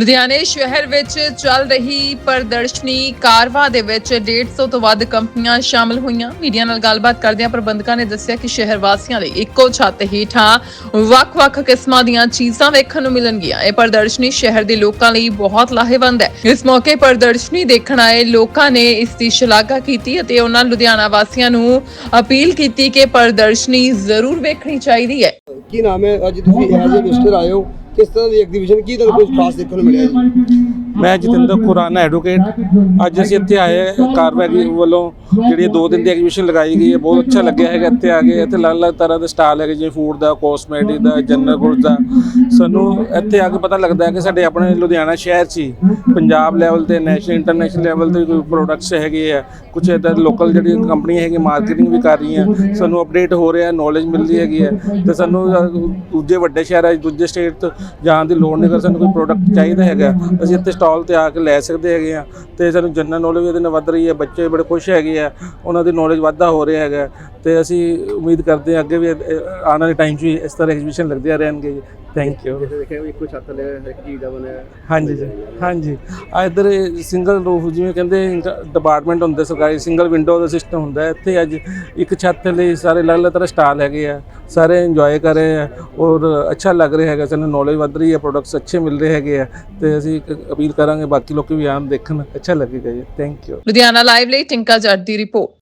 ਲੁਧਿਆਣੇ ਸ਼ਹਿਰ ਵਿੱਚ ਚੱਲ ਰਹੀ ਪ੍ਰਦਰਸ਼ਨੀ ਕਾਰਵਾ ਦੇ ਵਿੱਚ 150 ਤੋਂ ਵੱਧ ਕੰਪਨੀਆਂ ਸ਼ਾਮਲ ਹੋਈਆਂ। ਮੀਡੀਆ ਨਾਲ ਗੱਲਬਾਤ ਕਰਦਿਆਂ ਪ੍ਰਬੰਧਕਾਂ ਨੇ ਦੱਸਿਆ ਕਿ ਸ਼ਹਿਰ ਵਾਸੀਆਂ ਲਈ ਇੱਕੋ ਛੱਤ ਹੇਠਾਂ ਵੱਖ-ਵੱਖ ਕਿਸਮਾਂ ਦੀਆਂ ਚੀਜ਼ਾਂ ਵੇਖਣ ਨੂੰ ਮਿਲਣਗੀਆਂ। ਇਹ ਪ੍ਰਦਰਸ਼ਨੀ ਸ਼ਹਿਰ ਦੇ ਲੋਕਾਂ ਲਈ ਬਹੁਤ ਲਾਹੇਵੰਦ ਹੈ। ਇਸ ਮੌਕੇ ਪ੍ਰਦਰਸ਼ਨੀ ਦੇਖਣ ਆਏ ਲੋਕਾਂ ਨੇ ਇਸ ਦੀ ਸ਼ਲਾਘਾ ਕੀਤੀ ਅਤੇ ਉਹਨਾਂ ਲੁਧਿਆਣਾ ਵਾਸੀਆਂ ਨੂੰ ਅਪੀਲ ਕੀਤੀ ਕਿ ਪ੍ਰਦਰਸ਼ਨੀ ਜ਼ਰੂਰ ਵੇਖਣੀ ਚਾਹੀਦੀ ਹੈ। ਕੀ ਨਾਮ ਹੈ? ਅੱਜ ਤੁਸੀਂ ਐਜ਼ ਅ ਵਿਜ਼ਟਰ ਆਏ ਹੋ। ਕਿਸ ਤਰ੍ਹਾਂ ਦੀ ਐਗਜ਼ੀਬਿਸ਼ਨ ਕੀ ਤੁਹਾਨੂੰ ਕੁਝ ਖਾਸ ਦੇਖਣ ਨੂੰ ਮਿਲਿਆ ਜੀ? ਮੈਂ ਜਤਿੰਦਰ ਖੁਰਾਨਾ ਐਡਵੋਕੇਟ ਅੱਜ ਅਸੀਂ ਇੱਥੇ ਆਏ ਹਾਂ ਵੱਲੋਂ ਜਿਹੜੀ ਇਹ ਦੋ ਦਿਨ ਦੀ ਐਗਜ਼ੀਬਿਸ਼ਨ ਲਗਾਈ ਗਈ ਹੈ, ਬਹੁਤ ਅੱਛਾ ਲੱਗਿਆ ਹੈਗਾ ਇੱਥੇ ਆ ਕੇ। ਇੱਥੇ ਅਲੱਗ-ਅਲੱਗ ਤਰ੍ਹਾਂ ਦੇ ਸਟਾਲ ਹੈਗੇ, ਜਿਵੇਂ ਫੂਡ ਦਾ ਕੋਸਮੈਟਿਕ ਦਾ ਜਨਰਲ ਗੁੱਡਸ ਦਾ। ਸਾਨੂੰ ਇੱਥੇ ਆ ਕੇ ਪਤਾ ਲੱਗਦਾ ਹੈ ਕਿ ਸਾਡੇ ਆਪਣੇ ਲੁਧਿਆਣਾ ਸ਼ਹਿਰ 'ਚ ਹੀ ਪੰਜਾਬ ਲੈਵਲ ਤੇ ਨੈਸ਼ਨਲ ਇੰਟਰਨੈਸ਼ਨਲ ਲੈਵਲ ਤੇ ਕੋਈ ਪ੍ਰੋਡਕਟਸ ਹੈਗੇ ਆ। ਕੁਝ ਇੱਦਾਂ ਲੋਕਲ ਜਿਹੜੀਆਂ ਕੰਪਨੀਆਂ ਹੈਗੀਆਂ ਮਾਰਕੀਟਿੰਗ ਵੀ ਕਰ ਰਹੀਆਂ। ਸਾਨੂੰ ਅਪਡੇਟ ਹੋ ਰਿਹਾ ਨੌਲੇਜ ਮਿਲਦੀ ਹੈਗੀ ਹੈ। ਤੇ ਸਾਨੂੰ ਦੂਜੇ ਵੱਡੇ ਸ਼ਹਿਰਾਂ 'ਚ, ਦੂਜੇ ਸਟੇਟ ਤੋਂ ਜਾਣ ਦੀ ਲੋੜ ਨਹੀਂ ਕਰ ਸਾਨੂੰ ਕੋਈ ਪ੍ਰੋਡਕਟ ਚਾਹੀਦਾ ਹੈਗਾ, ਅਸੀਂ ਇੱਥੇ ਸਟਾਲ ਤੇ ਆ ਕੇ ਲੈ ਸਕਦੇ ਹੈਗੇ ਆ ਤੇ ਸਾਨੂੰ ਜਨਰਲ ਨੌਲੇਜ ਇਹਦੇ ਨਾਲ ਵੱਧ ਰਹੀ ਹੈ ਬੱਚੇ ਬੜੇ ਖੁਸ਼ ਹੈਗੇ ਆ ਉਹਨਾਂ ਦੀ ਨੌਲੇਜ ਵਾਧਾ ਹੋ ਰਿਹਾ ਹੈਗਾ ਤੇ ਅਸੀਂ ਉਮੀਦ ਕਰਦੇ ਹਾਂ ਅੱਗੇ ਵੀ ਆਉਣ ਵਾਲੇ ਟਾਈਮ 'ਚ ਵੀ ਇਸ ਤਰ੍ਹਾਂ ਐਗਜ਼ੀਬਿਸ਼ਨ ਲੱਗਦੀਆਂ ਰਹਿਣਗੇ ਜੀ। ਥੈਂਕ ਯੂ ਦੇਖਿਆ ਇੱਕੋ ਛੱਤ ਲੈ ਇੱਕ ਚੀਜ਼ ਦਾ ਬਣਿਆ। ਹਾਂਜੀ ਜੀ ਹਾਂਜੀ। ਆ ਇੱਧਰ ਸਿੰਗਲ ਰੂਫ ਜਿਵੇਂ ਕਹਿੰਦੇ ਡਿਪਾਰਟਮੈਂਟ ਹੁੰਦੇ ਸਰਕਾਰੀ ਸਿੰਗਲ ਵਿੰਡੋ ਦਾ ਸਿਸਟਮ ਹੁੰਦਾ। ਇੱਥੇ ਅੱਜ ਇੱਕ ਛੱਤ ਲਈ ਸਾਰੇ ਅਲੱਗ-ਅਲੱਗ ਤਰ੍ਹਾਂ ਸਟਾਲ ਹੈਗੇ ਆ। ਸਾਰੇ ਇੰਜੋਏ ਕਰ ਰਹੇ ਹੈ ਔਰ ਅੱਛਾ ਲੱਗ ਰਿਹਾ ਹੈਗਾ, ਸਾਨੂੰ ਨੌਲੇਜ ਵੱਧ ਰਹੀ ਹੈ ਪ੍ਰੋਡਕਟਸ ਅੱਛੇ ਮਿਲ ਰਹੇ ਹੈਗੇ ਆ ਤੇ ਅਸੀਂ ਅਪੀਲ ਕਰਾਂਗੇ ਬਾਕੀ ਲੋਕ ਵੀ ਆਉਣ ਦੇਖਣ, ਅੱਛਾ ਲੱਗੇਗਾ ਜੀ ਥੈਂਕ ਯੂ ਲੁਧਿਆਣਾ ਲਾਈਵ ਲਈ ਟਿੰਕਾ ਜੱਟ ਦੀ ਰਿਪੋਰਟ